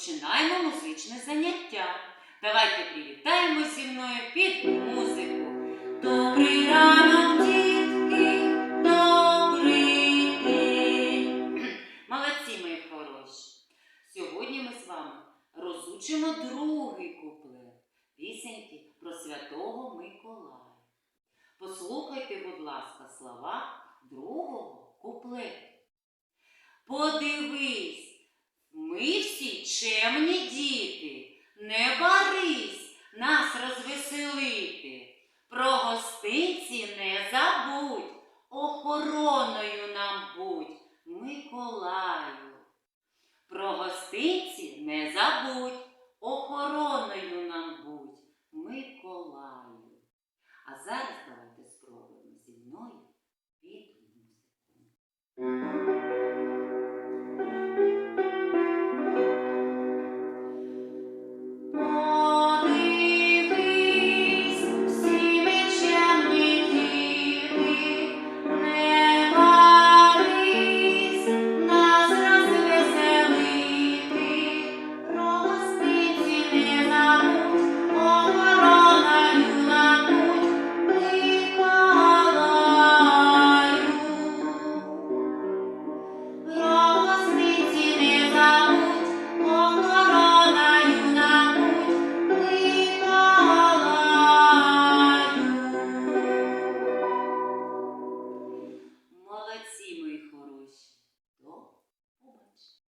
Починаємо музичне заняття. Давайте привітаємо зі мною під музику. Добрий ранок, дітки, добрий день! Молодці, мої хороші! Сьогодні ми з вами розучимо другий куплет пісеньки про Святого Миколая. Послухайте, будь ласка, слова другого куплету. Чемні діти, не барись нас розвеселити. Про гостинці не забудь, охороною нам будь, Миколаю. Про гостинці не забудь, охороною нам будь, Миколаю. А зараз мною Krishna.